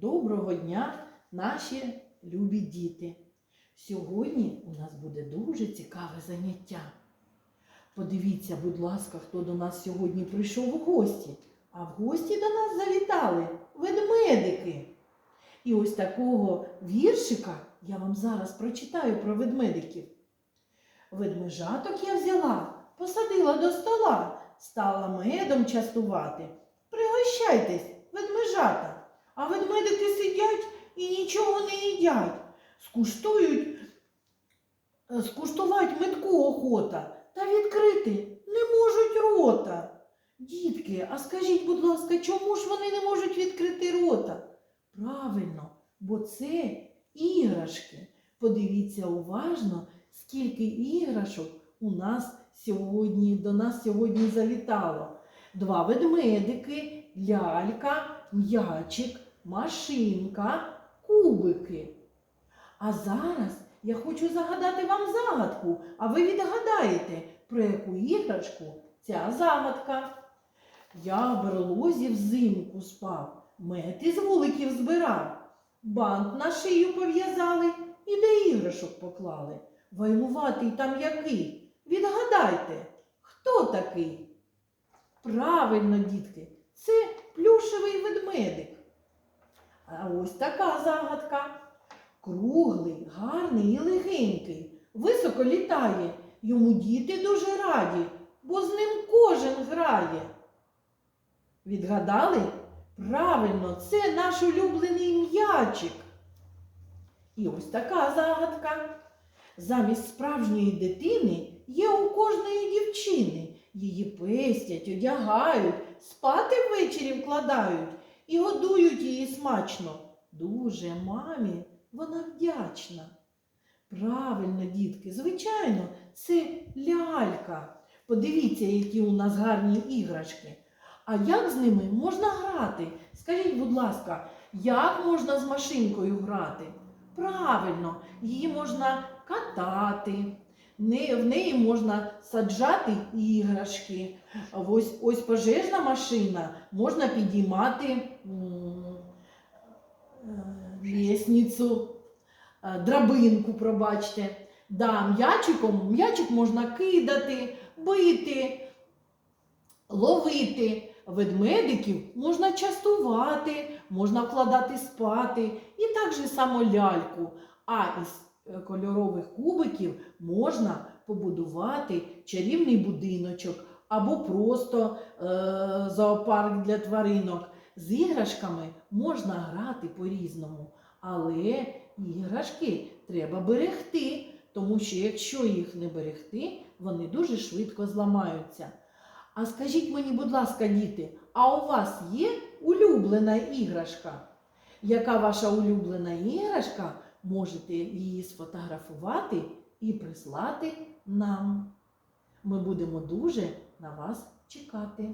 Доброго дня, наші любі діти! Сьогодні у нас буде дуже цікаве заняття. Подивіться, будь ласка, хто до нас сьогодні прийшов у гості. А в гості до нас завітали ведмедики. І ось такого віршика я вам зараз прочитаю про ведмедиків. Ведмежаток я взяла, посадила до стола, стала медом частувати. Пригощайтесь, ведмежата. А ведмедики сидять і нічого не їдять. Скуштують, е, скуштувати медку охота та відкрити не можуть рота. Дітки, а скажіть, будь ласка, чому ж вони не можуть відкрити рота? Правильно, бо це іграшки. Подивіться уважно, скільки іграшок у нас сьогодні, до нас сьогодні завітало. Два ведмедики, лялька, м'ячик, машинка, кубики. А зараз я хочу загадати вам загадку, а ви відгадаєте, про яку іграшку ця загадка. Я в берлозі взимку спав, мед із вуликів збирав, бант на шию пов'язали і де іграшок поклали. Вайлуватий там який? Відгадайте, хто такий? Правильно, дітки, це плюшевий ведмедик. Ось така загадка. Круглий, гарний і легенький, високо літає. Йому діти дуже раді, бо з ним кожен грає. Відгадали? Правильно, це наш улюблений м'ячик. І ось така загадка. Замість справжньої дитини є у кожної дівчини. Її пестять, одягають, спати ввечері вкладають і годують її смачно. Дуже мамі вона вдячна. Правильно, дітки, звичайно, це лялька. Подивіться, які у нас гарні іграшки. А як з ними можна грати? Скажіть, будь ласка, як можна з машинкою грати? Правильно, її можна катати, в неї можна саджати іграшки. Ось, ось пожежна машина можна підіймати лісницю, е, драбинку, пробачте. Да, м'ячиком, м'ячик можна кидати, бити, ловити. Ведмедиків можна частувати, можна вкладати спати і так же само ляльку. А із е, кольорових кубиків можна побудувати чарівний будиночок або просто е, зоопарк для тваринок. З іграшками можна грати по-різному, але іграшки треба берегти, тому що якщо їх не берегти, вони дуже швидко зламаються. А скажіть мені, будь ласка, діти, а у вас є улюблена іграшка? Яка ваша улюблена іграшка? Можете її сфотографувати і прислати нам. Ми будемо дуже на вас чекати.